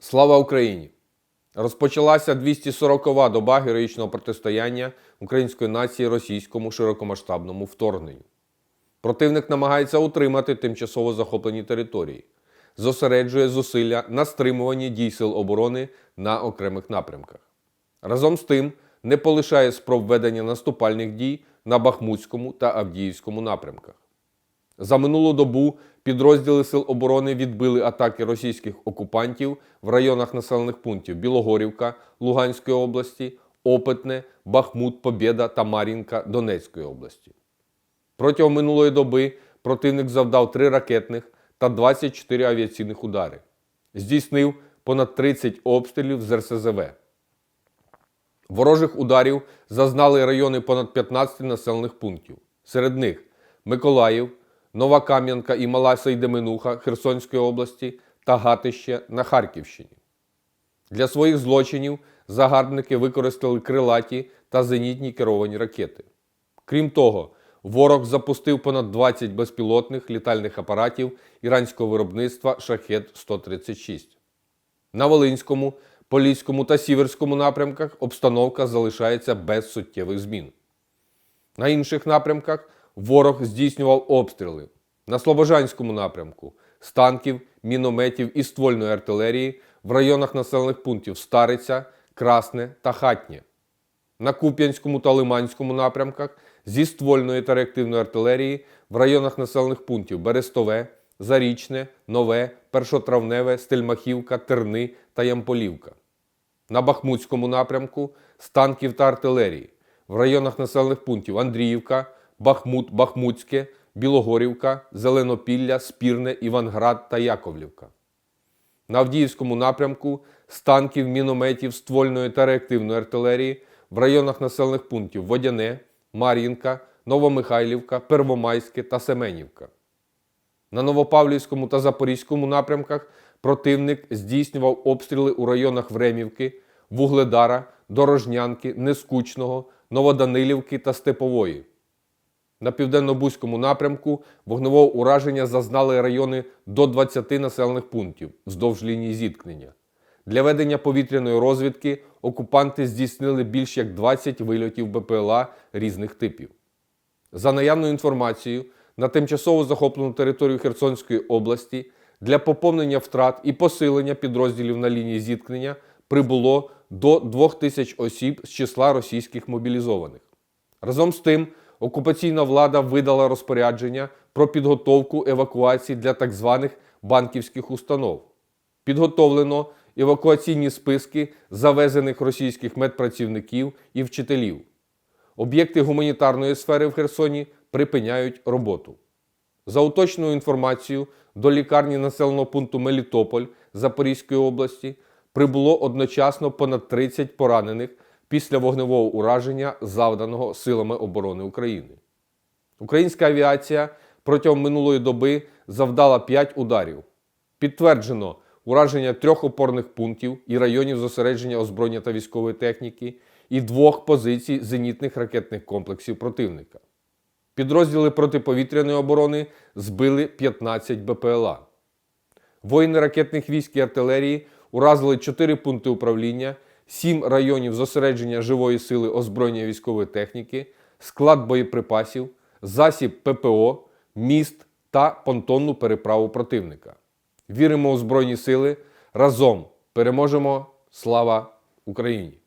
Слава Україні! Розпочалася 240-ва доба героїчного протистояння української нації російському широкомасштабному вторгненню. Противник намагається утримати тимчасово захоплені території, зосереджує зусилля на стримуванні дій сил оборони на окремих напрямках. Разом з тим не полишає спроб ведення наступальних дій на Бахмутському та Авдіївському напрямках. За минулу добу підрозділи Сил оборони відбили атаки російських окупантів в районах населених пунктів Білогорівка Луганської області, Опитне, Бахмут, Побєда та Мар'їнка Донецької області. Протягом минулої доби противник завдав 3 ракетних та 24 авіаційних удари. Здійснив понад 30 обстрілів з РСЗВ. Ворожих ударів зазнали райони понад 15 населених пунктів. Серед них Миколаїв, Нова Кам'янка і Мала Сейдеминуха Херсонської області та Гатище на Харківщині. Для своїх злочинів загарбники використали крилаті та зенітні керовані ракети. Крім того, ворог запустив понад 20 безпілотних літальних апаратів іранського виробництва Шахет-136. На Волинському, Поліському та Сіверському напрямках обстановка залишається без суттєвих змін. На інших напрямках ворог здійснював обстріли. На Слобожанському напрямку з танків, мінометів і ствольної артилерії в районах населених пунктів Стариця, Красне та Хатнє. На Куп'янському та Лиманському напрямках зі ствольної та реактивної артилерії в районах населених пунктів Берестове, Зарічне, Нове, Першотравневе, Стельмахівка, Терни та Ямполівка. На Бахмутському напрямку з танків та артилерії в районах населених пунктів Андріївка, Бахмут, Бахмутське, Білогорівка, Зеленопілля, Спірне, Іванград та Яковлівка. На Авдіївському напрямку з танків, мінометів, ствольної та реактивної артилерії в районах населених пунктів Водяне, Мар'їнка, Новомихайлівка, Первомайське та Семенівка. На Новопавлівському та Запорізькому напрямках противник здійснював обстріли у районах Времівки, Вугледара, Дорожнянки, Нескучного, Новоданилівки та Степової. На південно-бузькому напрямку вогневого ураження зазнали райони до 20 населених пунктів вздовж лінії зіткнення. Для ведення повітряної розвідки окупанти здійснили більш як 20 вильотів БПЛА різних типів. За наявною інформацією, на тимчасово захоплену територію Херсонської області для поповнення втрат і посилення підрозділів на лінії зіткнення прибуло до 2000 осіб з числа російських мобілізованих. Разом з тим, окупаційна влада видала розпорядження про підготовку евакуації для так званих банківських установ. Підготовлено евакуаційні списки завезених російських медпрацівників і вчителів. Об'єкти гуманітарної сфери в Херсоні припиняють роботу. За уточною інформацією, до лікарні населеного пункту Мелітополь Запорізької області прибуло одночасно понад 30 поранених після вогневого ураження, завданого силами оборони України. Українська авіація протягом минулої доби завдала 5 ударів. Підтверджено ураження трьох опорних пунктів і районів зосередження озброєння та військової техніки і двох позицій зенітних ракетних комплексів противника. Підрозділи протиповітряної оборони збили 15 БПЛА. Воїни ракетних військ і артилерії уразили 4 пункти управління, 7 районів зосередження живої сили озброєння військової техніки, склад боєприпасів, засіб ППО, міст та понтонну переправу противника. Віримо у Збройні сили. Разом переможемо. Слава Україні!